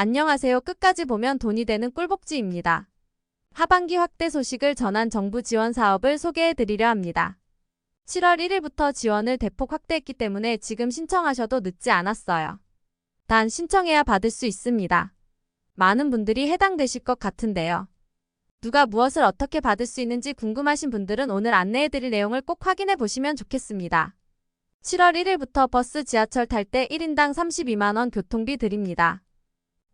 안녕하세요. 끝까지 보면 돈이 되는 꿀복지입니다. 하반기 확대 소식을 전한 정부 지원 사업을 소개해 드리려 합니다. 7월 1일부터 지원을 대폭 확대했기 때문에 지금 신청하셔도 늦지 않았어요. 단 신청해야 받을 수 있습니다. 많은 분들이 해당되실 것 같은데요. 누가 무엇을 어떻게 받을 수 있는지 궁금하신 분들은 오늘 안내해 드릴 내용을 꼭 확인해 보시면 좋겠습니다. 7월 1일부터 버스 지하철 탈 때 1인당 32만원 교통비 드립니다.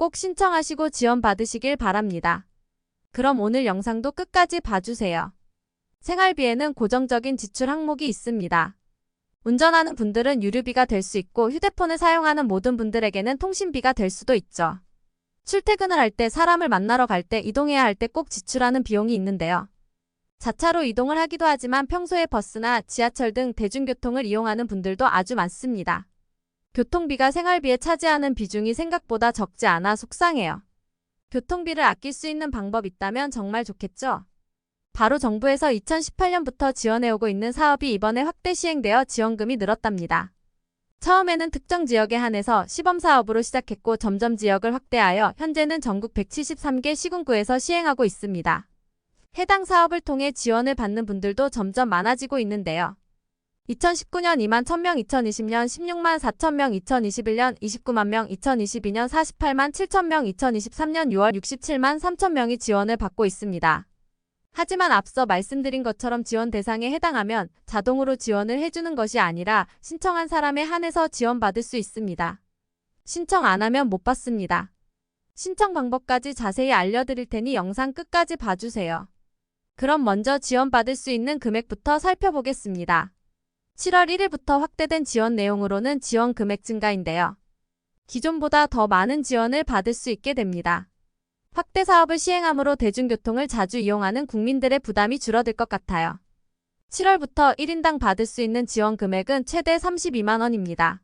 꼭 신청하시고 지원 받으시길 바랍니다. 그럼 오늘 영상도 끝까지 봐주세요. 생활비에는 고정적인 지출 항목이 있습니다. 운전하는 분들은 유류비가 될 수 있고 휴대폰을 사용하는 모든 분들에게는 통신비가 될 수도 있죠. 출퇴근을 할 때 사람을 만나러 갈 때 이동해야 할 때 꼭 지출하는 비용이 있는데요. 자차로 이동을 하기도 하지만 평소에 버스나 지하철 등 대중교통을 이용하는 분들도 아주 많습니다. 교통비가 생활비에 차지하는 비중이 생각보다 적지 않아 속상해요. 교통비를 아낄 수 있는 방법 있다면 정말 좋겠죠? 바로 정부에서 2018년부터 지원해오고 있는 사업이 이번에 확대 시행되어 지원금이 늘었답니다. 처음에는 특정 지역에 한해서 시범 사업으로 시작했고 점점 지역을 확대하여 현재는 전국 173개 시군구에서 시행하고 있습니다. 해당 사업을 통해 지원을 받는 분들도 점점 많아지고 있는데요. 2019년 2만 1000명, 2020년 16만 4천명, 2021년 29만 명, 2022년 48만 7천명, 2023년 6월 67만 3천명이 지원을 받고 있습니다. 하지만 앞서 말씀드린 것처럼 지원 대상에 해당하면 자동으로 지원을 해주는 것이 아니라 신청한 사람에 한해서 지원받을 수 있습니다. 신청 안 하면 못 받습니다. 신청 방법까지 자세히 알려드릴 테니 영상 끝까지 봐주세요. 그럼 먼저 지원받을 수 있는 금액부터 살펴보겠습니다. 7월 1일부터 확대된 지원 내용으로는 지원 금액 증가인데요. 기존보다 더 많은 지원을 받을 수 있게 됩니다. 확대 사업을 시행함으로 대중교통을 자주 이용하는 국민들의 부담이 줄어들 것 같아요. 7월부터 1인당 받을 수 있는 지원 금액은 최대 32만원입니다.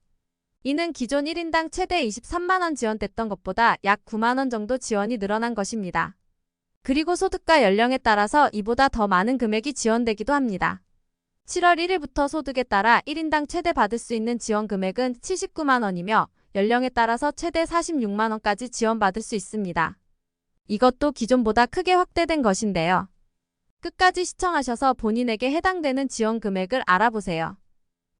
이는 기존 1인당 최대 23만원 지원됐던 것보다 약 9만원 정도 지원이 늘어난 것입니다. 그리고 소득과 연령에 따라서 이보다 더 많은 금액이 지원되기도 합니다. 7월 1일부터 소득에 따라 1인당 최대 받을 수 있는 지원 금액은 79만 원이며 연령에 따라서 최대 46만 원까지 지원받을 수 있습니다. 이것도 기존보다 크게 확대된 것인데요. 끝까지 시청하셔서 본인에게 해당되는 지원 금액을 알아보세요.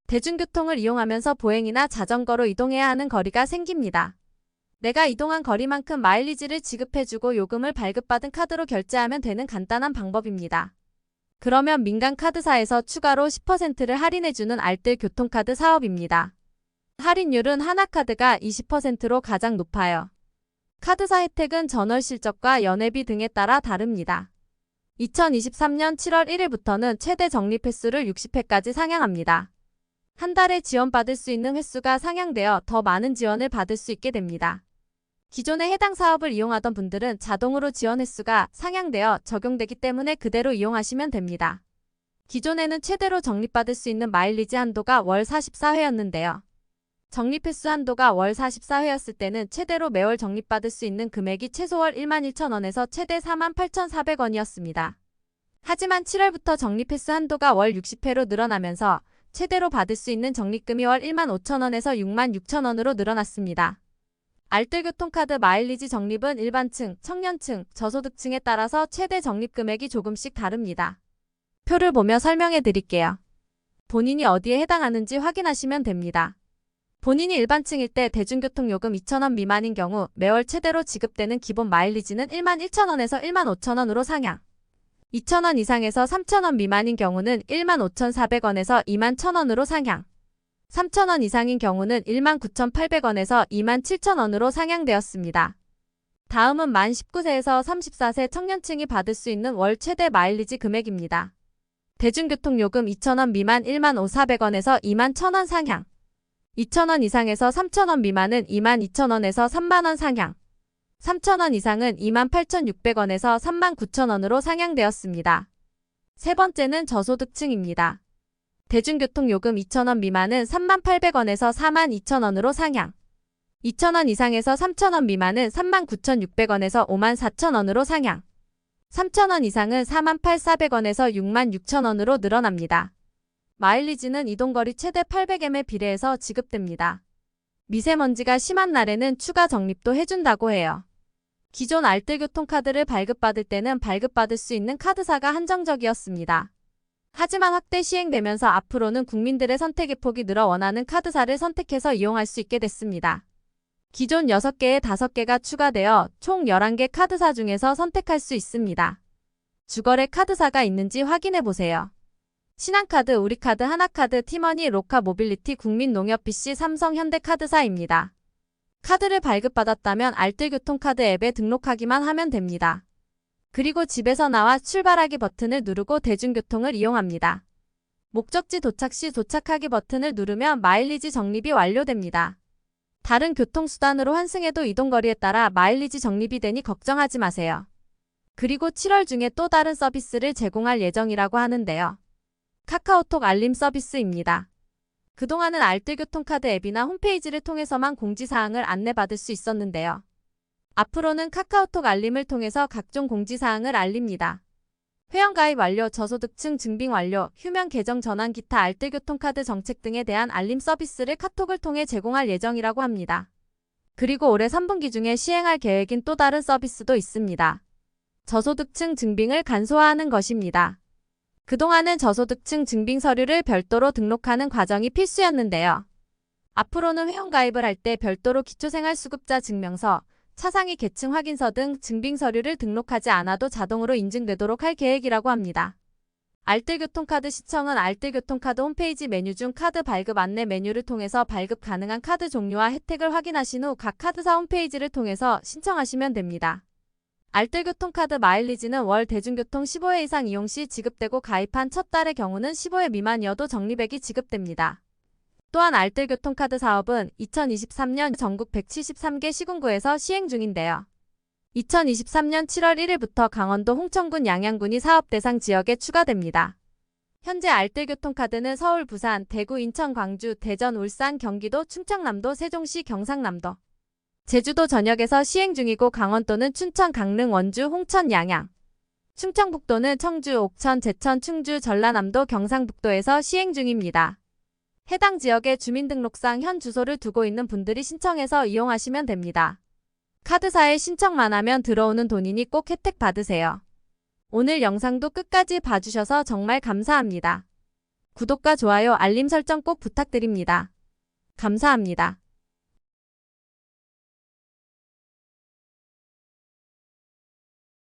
대중교통을 이용하면서 보행이나 자전거로 이동해야 하는 거리가 생깁니다. 내가 이동한 거리만큼 마일리지를 지급해주고 요금을 발급받은 카드로 결제하면 되는 간단한 방법입니다. 그러면 민간 카드사에서 추가로 10%를 할인해주는 알뜰 교통카드 사업입니다. 할인율은 하나카드가 20%로 가장 높아요. 카드사 혜택은 전월 실적과 연회비 등에 따라 다릅니다. 2023년 7월 1일부터는 최대 적립 횟수를 60회까지 상향합니다. 한 달에 지원받을 수 있는 횟수가 상향되어 더 많은 지원을 받을 수 있게 됩니다. 기존에 해당 사업을 이용하던 분들은 자동으로 지원 횟수가 상향되어 적용되기 때문에 그대로 이용하시면 됩니다. 기존에는 최대로 적립받을 수 있는 마일리지 한도가 월 44회였는데요. 적립 횟수 한도가 월 44회였을 때는 최대로 매월 적립받을 수 있는 금액이 최소 월 1만 1천원에서 최대 4만 8,400원이었습니다. 하지만 7월부터 적립 횟수 한도가 월 60회로 늘어나면서 최대로 받을 수 있는 적립금이 월 1만 5천원에서 6만 6천원으로 늘어났습니다. 알뜰교통카드 마일리지 적립은 일반층, 청년층, 저소득층에 따라서 최대 적립 금액이 조금씩 다릅니다. 표를 보며 설명해 드릴게요. 본인이 어디에 해당하는지 확인하시면 됩니다. 본인이 일반층일 때 대중교통 요금 2,000원 미만인 경우 매월 최대로 지급되는 기본 마일리지는 1만 1,000원에서 1만 5천원으로 상향. 2,000원 이상에서 3,000원 미만인 경우는 1만 5,400원에서 2만 1,000원으로 상향. 3,000원 이상인 경우는 1만 9,800원에서 2만 7,000원으로 상향되었습니다. 다음은 만 19세에서 34세 청년층이 받을 수 있는 월 최대 마일리지 금액입니다. 대중교통 요금 2,000원 미만 1만 5,400원에서 2만 1,000원 상향. 2,000원 이상에서 3,000원 미만은 2만 2,000원에서 3만원 상향. 3,000원 이상은 2만 8,600원에서 3만 9천원으로 상향되었습니다. 세 번째는 저소득층입니다. 대중교통 요금 2,000원 미만은 3만 800원에서 4만 2천원으로 상향. 2,000원 이상에서 3,000원 미만은 3만 9,600원에서 5만 4천원으로 상향. 3,000원 이상은 4만 8,400원에서 6만 6천원으로 늘어납니다. 마일리지는 이동거리 최대 800m에 비례해서 지급됩니다. 미세먼지가 심한 날에는 추가 적립도 해준다고 해요. 기존 알뜰교통카드를 발급받을 때는 발급받을 수 있는 카드사가 한정적이었습니다. 하지만 확대 시행되면서 앞으로는 국민들의 선택의 폭이 늘어 원하는 카드사를 선택해서 이용할 수 있게 됐습니다. 기존 6개에 5개가 추가되어 총 11개 카드사 중에서 선택할 수 있습니다. 주거래 카드사가 있는지 확인해 보세요. 신한카드, 우리카드, 하나카드, 티머니, 로카, 모빌리티, 국민농협, BC, 삼성, 현대카드사입니다. 카드를 발급받았다면 알뜰교통카드 앱에 등록하기만 하면 됩니다. 그리고 집에서 나와 출발하기 버튼을 누르고 대중교통을 이용합니다. 목적지 도착 시 도착하기 버튼을 누르면 마일리지 적립이 완료됩니다. 다른 교통수단으로 환승해도 이동거리에 따라 마일리지 적립이 되니 걱정하지 마세요. 그리고 7월 중에 또 다른 서비스를 제공할 예정이라고 하는데요. 카카오톡 알림 서비스입니다. 그동안은 알뜰교통카드 앱이나 홈페이지를 통해서만 공지사항을 안내받을 수 있었는데요. 앞으로는 카카오톡 알림을 통해서 각종 공지사항을 알립니다. 회원가입 완료, 저소득층 증빙 완료, 휴면 계정 전환 기타 알뜰교통카드 정책 등에 대한 알림 서비스를 카톡을 통해 제공할 예정이라고 합니다. 그리고 올해 3분기 중에 시행할 계획인 또 다른 서비스도 있습니다. 저소득층 증빙을 간소화하는 것입니다. 그동안은 저소득층 증빙 서류를 별도로 등록하는 과정이 필수였는데요. 앞으로는 회원가입을 할 때 별도로 기초생활수급자 증명서, 차상위 계층 확인서 등 증빙 서류를 등록하지 않아도 자동으로 인증되도록 할 계획이라고 합니다. 알뜰교통카드 시청은 알뜰교통카드 홈페이지 메뉴 중 카드 발급 안내 메뉴를 통해서 발급 가능한 카드 종류와 혜택을 확인하신 후 각 카드사 홈페이지를 통해서 신청하시면 됩니다. 알뜰교통카드 마일리지는 월 대중교통 15회 이상 이용 시 지급되고 가입한 첫 달의 경우는 15회 미만이어도 적립액이 지급됩니다. 또한 알뜰교통카드 사업은 2023년 전국 173개 시군구에서 시행 중인데요. 2023년 7월 1일부터 강원도 홍천군 양양군이 사업 대상 지역에 추가됩니다. 현재 알뜰교통카드는 서울, 부산, 대구, 인천, 광주, 대전, 울산, 경기도, 충청남도, 세종시, 경상남도, 제주도 전역에서 시행 중이고 강원도는 춘천, 강릉, 원주, 홍천, 양양, 충청북도는 청주, 옥천, 제천, 충주, 전라남도, 경상북도에서 시행 중입니다. 해당 지역의 주민등록상 현 주소를 두고 있는 분들이 신청해서 이용하시면 됩니다. 카드사에 신청만 하면 들어오는 돈이니 꼭 혜택 받으세요. 오늘 영상도 끝까지 봐주셔서 정말 감사합니다. 구독과 좋아요, 알림 설정 꼭 부탁드립니다. 감사합니다.